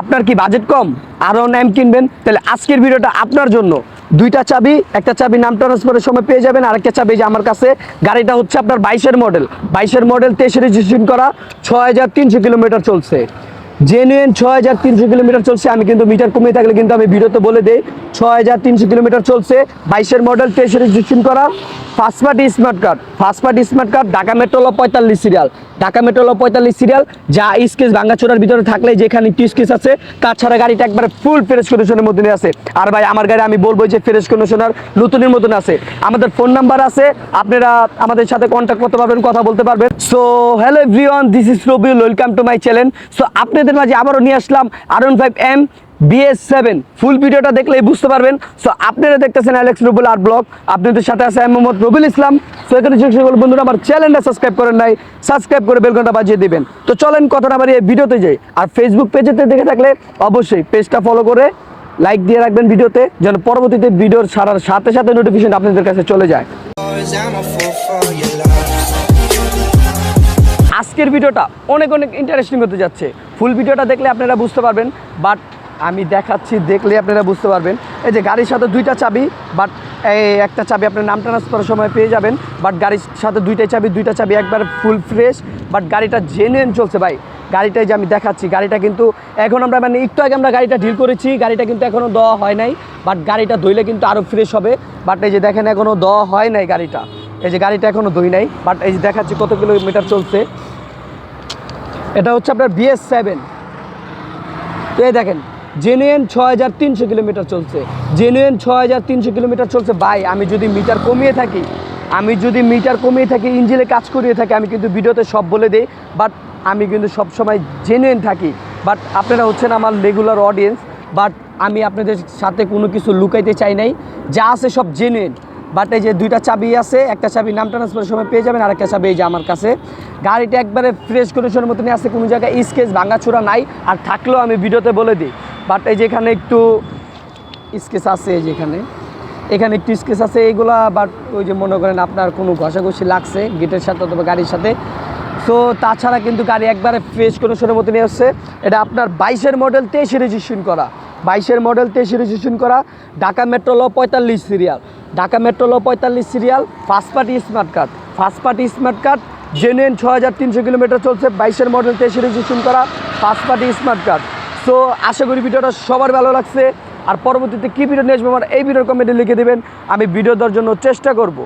আপনার কি বাজেট কম? আরও নাম কিনবেন? তাহলে আজকের ভিডিওটা আপনার জন্য। দুইটা চাবি, একটা চাবি নাম ট্রান্সফারের সময় পেয়ে যাবেন আর একটা চাবি যে আমার কাছে। গাড়িটা হচ্ছে আপনার বাইশের মডেল বাইশের মডেল তেইশে রেজিস্ট্রেশন করা, ছয় হাজার তিনশো কিলোমিটার চলছে। জেনুইন ছয় হাজার তিনশো কিলোমিটার চলছে। আমি কিন্তু মিটার কমিয়ে থাকলে কিন্তু আমি ভিডিওতে বলে দিই, ছয় হাজার তিনশো কিলোমিটার চলছে। বাইশের মডেল তেইশে রেজিস্ট্রেশন করা। First party smart card first party smart card Dhaka মেট্রোল পঁয়তাল্লিশ সিরিয়াল ঢাকা মেট্রোল পঁয়তাল্লিশ সিরিয়াল যা স্কেচ ভাঙ্গাচোরার ভিতরে থাকলে যেখানে একটি স্কেচ আছে, তাছাড়া গাড়িটা একবার ফুল ফ্রেশ কন্ডিশনের মধ্যে আছে। আর ভাই, আমার গাড়ি আমি বলব যে ফ্রেশ কন্ডিশনার নতুনের মতন আছে। আমাদের ফোন নাম্বার আছে, আপনারা আমাদের সাথে কন্ট্যাক্ট করতে পারবেন, কথা বলতে পারবেন। So hello everyone this is Rabiul welcome to my channel so আপনাদের মাঝে আবারও নিয়ে আসলাম আর five M BS seven full ভিডিওটা দেখলেই বুঝতে পারবেন। সো আপনারা দেখতেছেন অ্যালেক্স রবুল আর ব্লগ আপনাদের সাথে আছে আমি মোহাম্মদ রবিউল ইসলাম। সো এখানে সকল বন্ধুরা আমার চ্যানেলটা সাবস্ক্রাইব করেন নাই সাবস্ক্রাইব করে বেলঘন্টা বাজিয়ে দিবেন। তো চলেন কথা না বাড়িয়ে ভিডিওতে যাই। আর ফেসবুক পেজেতে দেখে থাকলে অবশ্যই পেজটা ফলো করে লাইক দিয়ে রাখবেন ভিডিওতে, যেন পরবর্তীতে ভিডিওর সারার সাথে সাথে নোটিফিকেশন আপনাদের কাছে চলে যায়. আজকের ভিডিওটা অনেক অনেক ইন্টারেস্টিং হতে যাচ্ছে। ফুল ভিডিওটা দেখলে আপনারা বুঝতে পারবেন বাট আমি দেখাচ্ছি, দেখলে আপনারা বুঝতে পারবেন। এই যে গাড়ির সাথে দুইটা চাবি বাট একটা চাবি আপনার নাম ট্রান্সফারের সময় পেয়ে যাবেন বাট গাড়ির সাথে দুইটাই চাবি, দুইটা চাবি একবার ফুল ফ্রেশ বাট গাড়িটা জেনুইন চলছে ভাই। গাড়িটাই যে আমি দেখাচ্ছি, গাড়িটা কিন্তু এখন আমরা মানে একটু আগে আমরা গাড়িটা ডিল করেছি, গাড়িটা কিন্তু এখনও দেওয়া হয় নাই বাট গাড়িটা ধুইলে কিন্তু আরও ফ্রেশ হবে। বাট এই যে দেখেন এখনও দেওয়া হয় নাই গাড়িটা। এই যে গাড়িটা এখনও ধুই নাই বাট এই যে দেখাচ্ছি কত কিলোমিটার চলছে। এটা হচ্ছে আপনার বিএস সেভেন এই দেখেন জেনুয়েন ছ হাজার তিনশো কিলোমিটার চলছে। জেনুয়েন ছ হাজার তিনশো কিলোমিটার চলছে। বাই আমি যদি মিটার কমিয়ে থাকি, আমি যদি মিটার কমিয়ে থাকি, ইঞ্জিনে কাজ করিয়ে থাকি, আমি কিন্তু ভিডিওতে সব বলে দিই বাট আমি কিন্তু সব সময় জেনুয়েন থাকি। বাট আপনারা হচ্ছেন আমার রেগুলার অডিয়েন্স বাট আমি আপনাদের সাথে কোনো কিছু লুকাইতে চাই নাই। যা আছে সব জেনুয়েন বাট এই যে দুইটা চাবি আছে, একটা চাবি নাম ট্রান্সফারের সময় পেয়ে যাবেন আর একটা চাবি এই যে আমার কাছে। গাড়িটা একবারে ফ্রেশ কন্ডিশনের মতনই আছে, কোনো জায়গায় স্কেচ ভাঙাচোরা নাই, আর থাকলেও আমি ভিডিওতে বলে দিই। বাট এই যে এখানে একটু স্কেচ আছে, এই যে এখানে একটু স্কেচ আছে এইগুলা বাট ওই যে মনে করেন আপনার কোনো ঘষাঘষি লাগছে গেটের সাথে অথবা গাড়ির সাথে। সো তাছাড়া কিন্তু গাড়ি একবারে ফ্রেশ কন্ডিশনের মতো নিয়ে আসছে এটা আপনার বাইশের মডেল তেইশে রেজিস্ট্রেশন করা। বাইশের মডেল তেইশে রেজিস্ট্রেশন করা, ঢাকা মেট্রো ল পঁয়তাল্লিশ সিরিয়াল ঢাকা মেট্রোলো পঁয়তাল্লিশ serial first party smart card first party smart card genuine ছ হাজার তিনশো কিলোমিটার চলছে, বাইশের মডেল তেইশে রেজিস্ট্রেশন করা first party smart card so আশা করি ভিডিওটা সবার ভালো লাগছে। আর পরবর্তীতে কী ভিডিও নিয়ে আসব আমার এই ভিডিওর কমেন্টে লিখে দেবেন। আমি ভিডিও দেওয়ার জন্য চেষ্টা করব।